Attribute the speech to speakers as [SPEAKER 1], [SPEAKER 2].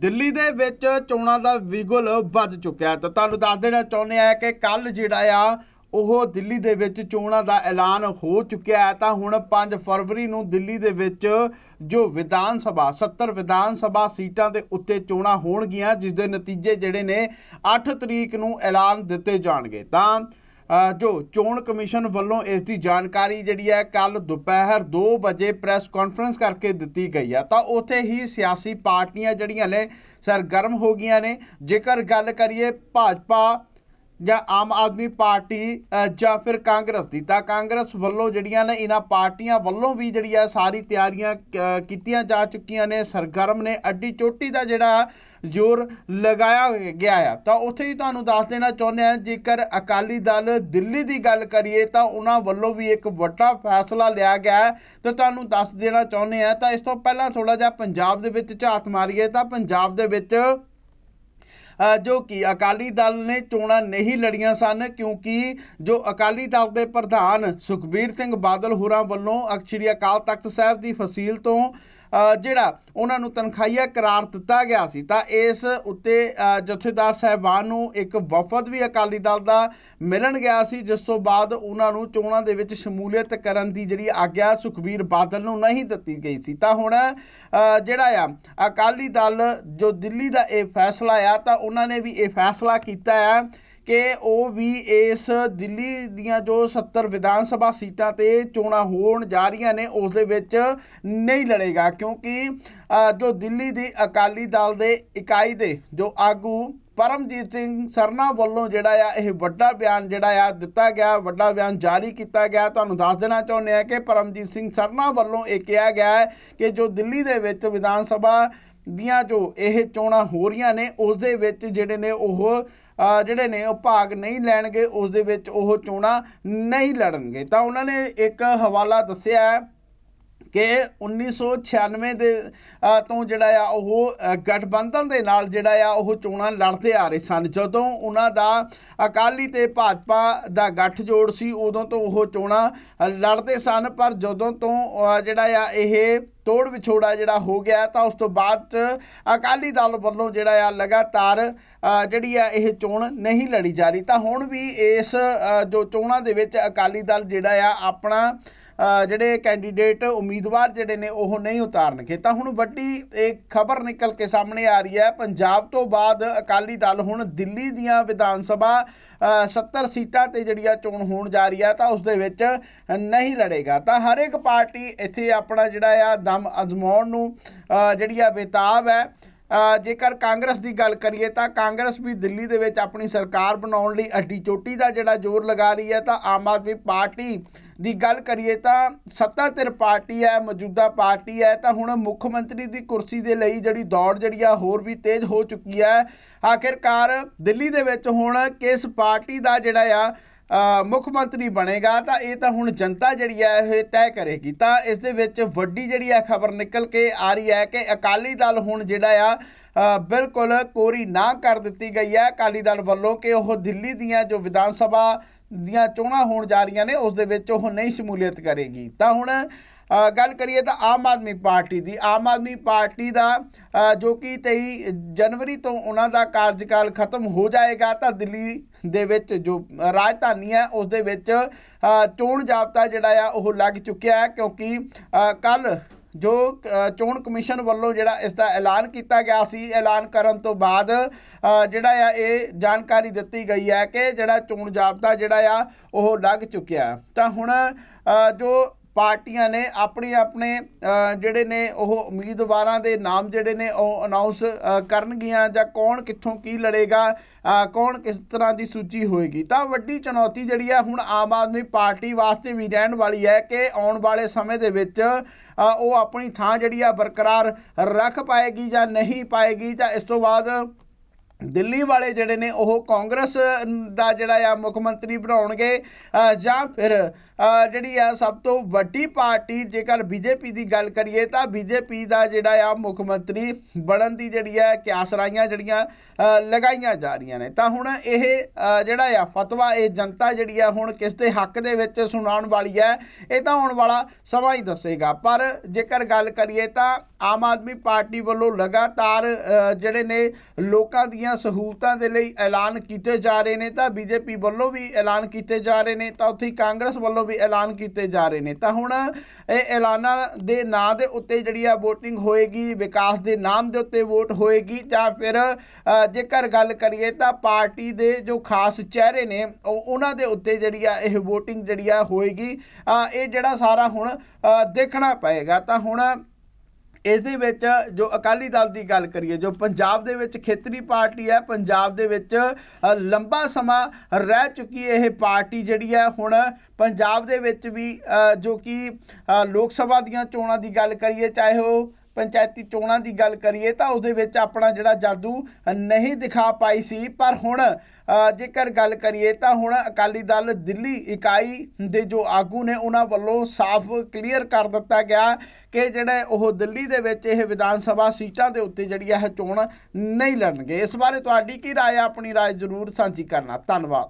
[SPEAKER 1] ਦਿੱਲੀ ਦੇ ਵਿੱਚ ਚੋਣਾਂ ਦਾ ਵਿਗੁਲ ਵੱਜ ਚੁੱਕਿਆ ਤਾਂ ਤੁਹਾਨੂੰ ਦੱਸ ਦੇਣਾ ਚਾਹੁੰਦੇ ਆ ਕਿ ਕੱਲ ਜਿਹੜਾ ਆ, ਉਹ ਦਿੱਲੀ ਦੇ ਵਿੱਚ ਚੋਣਾਂ ਦਾ ਐਲਾਨ ਹੋ ਚੁੱਕਿਆ ਹੈ। ਤਾਂ ਹੁਣ 5 ਫਰਵਰੀ ਨੂੰ ਦਿੱਲੀ ਦੇ ਵਿੱਚ ਜੋ ਵਿਧਾਨ ਸਭਾ 70 ਵਿਧਾਨ ਸਭਾ ਸੀਟਾਂ ਦੇ ਉੱਤੇ ਚੋਣਾਂ ਹੋਣਗੀਆਂ, ਜਿਸ ਦੇ ਨਤੀਜੇ ਜਿਹੜੇ ਨੇ 8 ਤਰੀਕ ਨੂੰ ਐਲਾਨ ਦਿੱਤੇ ਜਾਣਗੇ। ਤਾਂ ਜੋ ਚੋਣ ਕਮਿਸ਼ਨ ਵੱਲੋਂ ਇਸ ਦੀ ਜਾਣਕਾਰੀ ਜਿਹੜੀ ਹੈ ਕੱਲ ਦੁਪਹਿਰ 2 ਵਜੇ ਪ੍ਰੈਸ ਕਾਨਫਰੰਸ ਕਰਕੇ ਦਿੱਤੀ ਗਈ ਹੈ ਤਾਂ ਉੱਥੇ ਹੀ ਸਿਆਸੀ ਪਾਰਟੀਆਂ ਜਿਹੜੀਆਂ ਨੇ ਸਰਗਰਮ ਹੋ ਗਈਆਂ ਨੇ। ਜੇਕਰ ਗੱਲ ਕਰੀਏ ਭਾਜਪਾ ਜਾਂ ਆਮ ਆਦਮੀ ਪਾਰਟੀ ਜਾਂ ਫਿਰ ਕਾਂਗਰਸ ਦੀ। ਤਾਂ ਕਾਂਗਰਸ ਵੱਲੋਂ ਜਿਹੜੀਆਂ ਨੇ ਇਹਨਾਂ ਪਾਰਟੀਆਂ ਵੱਲੋਂ ਵੀ ਜਿਹੜੀ ਆ ਸਾਰੀ ਤਿਆਰੀਆਂ ਕੀਤੀਆਂ ਜਾ ਚੁੱਕੀਆਂ ਨੇ। ਸਰਗਰਮ ਨੇ ਅੱਡੀ ਚੋਟੀ ਦਾ ਜਿਹੜਾ ਜ਼ੋਰ ਲਗਾਇਆ ਗਿਆ ਆ। ਤਾਂ ਉੱਥੇ ਹੀ ਤੁਹਾਨੂੰ ਦੱਸ ਦੇਣਾ ਚਾਹੁੰਦੇ ਆ, ਜੇਕਰ ਅਕਾਲੀ ਦਲ ਦਿੱਲੀ ਦੀ ਗੱਲ ਕਰੀਏ, ਤਾਂ ਉਹਨਾਂ ਵੱਲੋਂ ਵੀ ਇੱਕ ਵੱਡਾ ਫੈਸਲਾ ਲਿਆ ਗਿਆ ਹੈ। ਤੇ ਤੁਹਾਨੂੰ ਦੱਸ ਦੇਣਾ ਚਾਹੁੰਦੇ ਆ, ਤਾਂ ਇਸ ਤੋਂ ਪਹਿਲਾਂ ਥੋੜਾ ਜਿਹਾ ਪੰਜਾਬ ਦੇ ਵਿੱਚ ਝਾਤ ਮਾਰੀਏ। ਤਾਂ ਪੰਜਾਬ ਦੇ ਵਿੱਚ ਜੋ ਕਿ ਅਕਾਲੀ ਦਲ ਨੇ ਚੋਣਾਂ ਨਹੀਂ ਲੜੀਆਂ ਸਨ, ਕਿਉਂਕਿ ਜੋ ਅਕਾਲੀ ਦਲ ਦੇ ਪ੍ਰਧਾਨ ਸੁਖਬੀਰ ਸਿੰਘ ਬਾਦਲ ਹੋਰਾਂ ਵੱਲੋਂ ਅਕ- ਸ਼੍ਰੀ ਅਕਾਲ ਤਖਤ ਸਾਹਿਬ ਦੀ ਫਸੀਲ ਤੋਂ ਜਿਹੜਾ ਉਹਨਾਂ ਨੂੰ ਤਨਖਾਹੀਆ ਕਰਾਰ ਦਿੱਤਾ ਗਿਆ ਸੀ, ਤਾਂ ਇਸ ਉੱਤੇ ਜਥੇਦਾਰ ਸਾਹਿਬਾਨ ਨੂੰ ਇੱਕ ਵਫਦ ਵੀ ਅਕਾਲੀ ਦਲ ਦਾ ਮਿਲਣ ਗਿਆ ਸੀ, ਜਿਸ ਤੋਂ ਬਾਅਦ ਉਹਨਾਂ ਨੂੰ ਚੋਣਾਂ ਦੇ ਵਿੱਚ ਸ਼ਮੂਲੀਅਤ ਕਰਨ ਦੀ ਜਿਹੜੀ ਆਗਿਆ ਸੁਖਬੀਰ ਬਾਦਲ ਨੂੰ ਨਹੀਂ ਦਿੱਤੀ ਗਈ ਸੀ। ਤਾਂ ਹੁਣ ਜਿਹੜਾ ਆ, ਅਕਾਲੀ ਦਲ ਜੋ ਦਿੱਲੀ ਦਾ ਇਹ ਫੈਸਲਾ ਆ, ਤਾਂ ਉਹਨਾਂ ਨੇ ਵੀ ਇਹ ਫੈਸਲਾ ਕੀਤਾ ਆ ਕਿ ਉਹ ਵੀ ਇਸ ਦਿੱਲੀ ਦੀਆਂ ਜੋ 70 ਵਿਧਾਨ ਸਭਾ ਸੀਟਾਂ ਤੇ ਚੋਣਾਂ ਹੋਣ ਜਾ ਰਹੀਆਂ ਨੇ, ਉਸ ਦੇ ਵਿੱਚ ਨਹੀਂ ਲੜੇਗਾ, ਕਿਉਂਕਿ ਜੋ ਦਿੱਲੀ ਦੀ ਅਕਾਲੀ ਦਲ ਦੇ ਇਕਾਈ ਦੇ ਜੋ ਆਗੂ ਪਰਮਜੀਤ ਸਿੰਘ ਸਰਨਾ ਵੱਲੋਂ ਜਿਹੜਾ ਆ, ਇਹ ਵੱਡਾ ਬਿਆਨ ਜਿਹੜਾ ਆ ਦਿੱਤਾ ਗਿਆ, ਵੱਡਾ ਬਿਆਨ ਜਾਰੀ ਕੀਤਾ ਗਿਆ। ਤੁਹਾਨੂੰ ਦੱਸ ਦੇਣਾ ਚਾਹੁੰਦੇ ਆ ਕਿ ਪਰਮਜੀਤ ਸਿੰਘ ਸਰਨਾ ਵੱਲੋਂ ਇਹ ਕਿਹਾ ਗਿਆ ਕਿ ਜੋ ਦਿੱਲੀ ਦੇ ਵਿੱਚ ਵਿਧਾਨ ਸਭਾ ਦੀਆਂ ਜੋ ਇਹ ਚੋਣਾਂ ਹੋ ਰਹੀਆਂ ਨੇ, ਉਸ ਦੇ ਵਿੱਚ ਜਿਹੜੇ ਨੇ ਉਹ ਜਿਹੜੇ ਨੇ ਉਹ ਭਾਗ ਨਹੀਂ ਲੈਣਗੇ, ਉਸ ਦੇ ਵਿੱਚ ਉਹ ਚੋਣਾਂ ਨਹੀਂ ਲੜਨਗੇ। ਤਾਂ ਉਹਨਾਂ ਨੇ ਇੱਕ ਹਵਾਲਾ ਦੱਸਿਆ ਹੈ ਕਿ 1996 ਦੇ ਤੋਂ ਜਿਹੜਾ ਆ ਉਹ ਗਠਬੰਧਨ ਦੇ ਨਾਲ ਜਿਹੜਾ ਆ ਉਹ ਚੋਣਾਂ ਲੜਦੇ ਆ ਰਹੇ ਸਨ। ਜਦੋਂ ਉਹਨਾਂ ਦਾ ਅਕਾਲੀ ਤੇ ਭਾਜਪਾ ਦਾ ਗੱਠਜੋੜ ਸੀ, ਉਦੋਂ ਤੋਂ ਉਹ ਚੋਣਾਂ ਲੜਦੇ ਸਨ। ਪਰ ਜਦੋਂ ਤੋਂ ਜਿਹੜਾ ਆ ਇਹ ਤੋੜ ਵਿਛੋੜਾ ਜਿਹੜਾ ਹੋ ਗਿਆ, ਤਾਂ ਉਸ ਤੋਂ ਬਾਅਦ 'ਚ ਅਕਾਲੀ ਦਲ ਵੱਲੋਂ ਜਿਹੜਾ ਆ ਲਗਾਤਾਰ ਜਿਹੜੀ ਆ ਇਹ ਚੋਣ ਨਹੀਂ ਲੜੀ ਜਾ ਰਹੀ। ਤਾਂ ਹੁਣ ਵੀ ਇਸ ਜੋ ਚੋਣਾਂ ਦੇ ਵਿੱਚ ਅਕਾਲੀ ਦਲ ਜਿਹੜਾ ਆ ਆਪਣਾ ਜਿਹੜੇ ਕੈਂਡੀਡੇਟ ਉਮੀਦਵਾਰ ਜਿਹੜੇ ਨੇ ਉਹ ਨਹੀਂ ਉਤਾਰਨਗੇ। ਤਾਂ ਹੁਣ ਵੱਡੀ ਇੱਕ ਖਬਰ ਨਿਕਲ ਕੇ ਸਾਹਮਣੇ ਆ ਰਹੀ ਹੈ। ਪੰਜਾਬ ਤੋਂ ਬਾਅਦ ਅਕਾਲੀ ਦਲ ਹੁਣ ਦਿੱਲੀ ਦੀਆਂ ਵਿਧਾਨ ਸਭਾ ਅ, 70 ਸੀਟਾਂ ਤੇ ਜਿਹੜੀ ਆ ਚੋਣ ਹੋਣ ਜਾ ਰਹੀ ਹੈ ਤਾਂ ਉਸ ਦੇ ਵਿੱਚ ਨਹੀਂ ਲੜੇਗਾ। ਤਾਂ ਹਰ ਇੱਕ ਪਾਰਟੀ ਇੱਥੇ ਆਪਣਾ ਜਿਹੜਾ ਆ ਦਮ ਅਜ਼ਮਾਉਣ ਨੂੰ ਜਿਹੜੀ ਆ ਬੇਤਾਬ ਹੈ। ਜੇਕਰ ਕਾਂਗਰਸ ਦੀ ਗੱਲ ਕਰੀਏ ਤਾਂ ਕਾਂਗਰਸ ਵੀ ਦਿੱਲੀ ਦੇ ਵਿੱਚ ਆਪਣੀ ਸਰਕਾਰ ਬਣਾਉਣ ਲਈ ਅੱਡੀ ਚੋਟੀ ਦਾ ਜਿਹੜਾ ਜ਼ੋਰ ਲਗਾ ਰਹੀ ਹੈ ਤਾਂ ਆਮ ਆਦਮੀ ਪਾਰਟੀ ਦੀ ਗੱਲ ਕਰੀਏ ਤਾਂ ਸੱਤਾ ਧਿਰ ਪਾਰਟੀ ਹੈ, ਮੌਜੂਦਾ ਪਾਰਟੀ ਹੈ, ਤਾਂ ਹੁਣ ਮੁੱਖ ਮੰਤਰੀ ਦੀ ਕੁਰਸੀ ਦੇ ਲਈ ਜਿਹੜੀ ਦੌੜ ਜਿਹੜੀ ਆ ਹੋਰ ਵੀ ਤੇਜ਼ ਹੋ ਚੁੱਕੀ ਹੈ। ਆਖਿਰਕਾਰ ਦਿੱਲੀ ਦੇ ਵਿੱਚ ਹੁਣ ਕਿਸ ਪਾਰਟੀ ਦਾ ਜਿਹੜਾ ਆ ਮੁੱਖ ਮੰਤਰੀ ਬਣੇਗਾ, ਤਾਂ ਇਹ ਤਾਂ ਹੁਣ ਜਨਤਾ ਜਿਹੜੀ ਹੈ ਇਹ ਤੈਅ ਕਰੇਗੀ। ਤਾਂ ਇਸ ਦੇ ਵਿੱਚ ਵੱਡੀ ਜਿਹੜੀ ਹੈ ਖਬਰ ਨਿਕਲ ਕੇ ਆ ਰਹੀ ਹੈ ਕਿ ਅਕਾਲੀ ਦਲ ਹੁਣ ਜਿਹੜਾ ਆ ਬਿਲਕੁਲ ਕੋਰੀ ਨਾ ਕਰ ਦਿੱਤੀ ਗਈ ਹੈ। ਅਕਾਲੀ ਦਲ ਵੱਲੋਂ ਕਿ ਉਹ ਦਿੱਲੀ ਦੀਆਂ ਜੋ ਵਿਧਾਨ ਸਭਾ ਦੀਆਂ ਚੋਣਾਂ ਹੋਣ ਜਾ ਰਹੀਆਂ ਨੇ, ਉਸ ਦੇ ਵਿੱਚ ਉਹ ਨਹੀਂ ਸ਼ਮੂਲੀਅਤ ਕਰੇਗੀ। ਤਾਂ ਹੁਣ ਗੱਲ ਕਰੀਏ ਤਾਂ ਆਮ ਆਦਮੀ ਪਾਰਟੀ ਦੀ। ਆਮ ਆਦਮੀ ਪਾਰਟੀ ਦਾ ਜੋ ਕਿ 23 ਜਨਵਰੀ ਤੋਂ ਉਹਨਾਂ ਦਾ ਕਾਰਜਕਾਲ ਖਤਮ ਹੋ ਜਾਏਗਾ, ਤਾਂ ਦਿੱਲੀ ਦੇ ਵਿੱਚ ਜੋ ਰਾਜਧਾਨੀ ਹੈ, ਉਸ ਦੇ ਵਿੱਚ ਚੋਣ ਜਾਬਤਾ ਜਿਹੜਾ ਆ, ਉਹ ਲੱਗ ਚੁੱਕਿਆ ਹੈ, ਕਿਉਂਕਿ ਕੱਲ ਜੋ ਚੋਣ ਕਮਿਸ਼ਨ ਵੱਲੋਂ ਜਿਹੜਾ ਇਸ ਦਾ ਐਲਾਨ ਕੀਤਾ ਗਿਆ ਸੀ, ਐਲਾਨ ਕਰਨ ਤੋਂ ਬਾਅਦ ਜਿਹੜਾ ਆ, ਇਹ ਜਾਣਕਾਰੀ ਦਿੱਤੀ ਗਈ ਹੈ ਕਿ ਜਿਹੜਾ ਚੋਣ ਜਾਬਤਾ ਜਿਹੜਾ ਆ, ਉਹ ਲੱਗ ਚੁੱਕਿਆ ਤਾਂ ਹੁਣ ਜੋ ਪਾਰਟੀਆਂ ਨੇ ਆਪਣੇ ਆਪਣੇ ਜਿਹੜੇ ਨੇ ਉਹ ਉਮੀਦਵਾਰਾਂ ਦੇ ਨਾਮ ਜਿਹੜੇ ਨੇ ਉਹ ਅਨਾਉਂਸ ਕਰਨਗੀਆਂ ਜਾਂ ਕੌਣ ਕਿੱਥੋਂ ਕੀ ਲੜੇਗਾ ਕੌਣ ਕਿਸ ਤਰ੍ਹਾਂ ਦੀ ਸੂਚੀ ਹੋਏਗੀ। ਤਾਂ ਵੱਡੀ ਚੁਣੌਤੀ ਜਿਹੜੀ ਆ ਹੁਣ ਆਮ ਆਦਮੀ ਪਾਰਟੀ ਵਾਸਤੇ ਵੀ ਰਹਿਣ ਵਾਲੀ ਹੈ ਕਿ ਆਉਣ ਵਾਲੇ ਸਮੇਂ ਦੇ ਵਿੱਚ ਉਹ ਆਪਣੀ ਥਾਂ ਜਿਹੜੀ ਆ ਬਰਕਰਾਰ ਰੱਖ ਪਾਏਗੀ ਜਾਂ ਨਹੀਂ ਪਾਏਗੀ। ਜਾਂ ਇਸ ਤੋਂ ਬਾਅਦ ਦਿੱਲੀ ਵਾਲੇ ਜਿਹੜੇ ਨੇ ਉਹ ਕਾਂਗਰਸ ਦਾ ਜਿਹੜਾ ਆ ਮੁੱਖ ਮੰਤਰੀ ਬਣਾਉਣਗੇ ਜਾਂ ਫਿਰ ਜਿਹੜੀ ਆ ਸਭ ਤੋਂ ਵੱਡੀ ਪਾਰਟੀ, ਜੇਕਰ ਬੀਜੇਪੀ ਦੀ ਗੱਲ ਕਰੀਏ ਤਾਂ ਬੀਜੇਪੀ ਦਾ ਜਿਹੜਾ ਆ ਮੁੱਖ ਮੰਤਰੀ ਬਣਨ ਦੀ ਜਿਹੜੀ ਆ ਕਿਆਸਰਾਈਆਂ ਜਿਹੜੀਆਂ ਲਗਾਈਆਂ ਜਾ ਰਹੀਆਂ ਨੇ। ਤਾਂ ਹੁਣ ਇਹ ਜਿਹੜਾ ਆ ਫਤਵਾ, ਇਹ ਜਨਤਾ ਜਿਹੜੀ ਆ ਹੁਣ ਕਿਸ ਦੇ ਹੱਕ ਦੇ ਵਿੱਚ ਸੁਣਾਉਣ ਵਾਲੀ ਹੈ ਇਹ ਤਾਂ ਆਉਣ ਵਾਲਾ ਸਮਾਂ ਹੀ ਦੱਸੇਗਾ। ਪਰ ਜੇਕਰ ਗੱਲ ਕਰੀਏ ਤਾਂ ਆਮ ਆਦਮੀ ਪਾਰਟੀ ਵੱਲੋਂ ਲਗਾਤਾਰ ਜਿਹੜੇ ਨੇ ਲੋਕਾਂ ਦੀਆਂ ਸਹੂਲਤਾਂ ਦੇ ਲਈ ਐਲਾਨ ਕੀਤੇ ਜਾ ਰਹੇ ਨੇ, ਤਾਂ ਬੀਜੇਪੀ ਵੱਲੋਂ ਵੀ ਐਲਾਨ ਕੀਤੇ ਜਾ ਰਹੇ ਨੇ, ਤਾਂ ਉੱਥੇ ਕਾਂਗਰਸ ਵੱਲੋਂ ਵੀ ਐਲਾਨ ਕੀਤੇ ਜਾ ਰਹੇ ਨੇ। ਤਾਂ ਹੁਣ ਇਹ ਐਲਾਨਾਂ ਦੇ ਨਾਂ ਦੇ ਉੱਤੇ ਜਿਹੜੀ ਆ VOTING ਹੋਏਗੀ, ਵਿਕਾਸ ਦੇ ਨਾਮ ਦੇ ਉੱਤੇ ਵੋਟ ਹੋਏਗੀ, ਜਾਂ ਫਿਰ ਜੇਕਰ ਗੱਲ ਕਰੀਏ ਤਾਂ ਪਾਰਟੀ ਦੇ ਜੋ ਖਾਸ ਚਿਹਰੇ ਨੇ, ਉਹ- ਉਹਨਾਂ ਦੇ ਉੱਤੇ ਜਿਹੜੀ ਆ ਇਹ VOTING ਜਿਹੜੀ ਆ ਹੋਏਗੀ ਇਹ ਜਿਹੜਾ ਸਾਰਾ ਹੁਣ ਦੇਖਣਾ ਪਏਗਾ। ਤਾਂ ਹੁਣ ਇਸ ਦੇ ਵਿੱਚ ਜੋ ਅਕਾਲੀ ਦਲ ਦੀ ਗੱਲ ਕਰੀਏ, ਜੋ ਪੰਜਾਬ ਦੇ ਵਿੱਚ ਖੇਤਰੀ ਪਾਰਟੀ ਹੈ, ਪੰਜਾਬ ਦੇ ਵਿੱਚ ਲੰਬਾ ਸਮਾਂ ਰਹਿ ਚੁੱਕੀ ਇਹ ਪਾਰਟੀ ਜਿਹੜੀ ਹੈ, ਹੁਣ ਪੰਜਾਬ ਦੇ ਵਿੱਚ ਵੀ ਜੋ ਕਿ ਲੋਕ ਸਭਾ ਦੀਆਂ ਚੋਣਾਂ ਦੀ ਗੱਲ ਕਰੀਏ, ਚਾਹੇ ਉਹ ਪੰਚਾਇਤੀ ਚੋਣਾਂ ਦੀ ਗੱਲ ਕਰੀਏ ਤਾਂ ਉਹਦੇ ਵਿੱਚ ਆਪਣਾ ਜਿਹੜਾ ਜਾਦੂ ਨਹੀਂ ਦਿਖਾ ਪਾਈ ਸੀ ਪਰ ਹੁਣ ਅ, ਜੇਕਰ ਗੱਲ ਕਰੀਏ ਤਾਂ ਹੁਣ ਅਕਾਲੀ ਦਲ ਦਿੱਲੀ ਇਕਾਈ ਦੇ ਜੋ ਆਗੂ ਨੇ ਉਹਨਾਂ ਵੱਲੋਂ ਸਾਫ਼ ਕਲੀਅਰ ਕਰ ਦਿੱਤਾ ਗਿਆ ਕਿ ਜਿਹੜੇ ਉਹ ਦਿੱਲੀ ਦੇ ਵਿੱਚ ਇਹ ਵਿਧਾਨ ਸਭਾ ਸੀਟਾਂ ਦੇ ਉੱਤੇ ਜਿਹੜੀ ਇਹ ਚੋਣ ਨਹੀਂ ਲੜਨਗੇ ਇਸ ਬਾਰੇ ਤੁਹਾਡੀ ਕੀ رائے ਹੈ ਆਪਣੀ رائے ਜ਼ਰੂਰ ਸਾਂਝੀ ਕਰਨਾ ਧੰਨਵਾਦ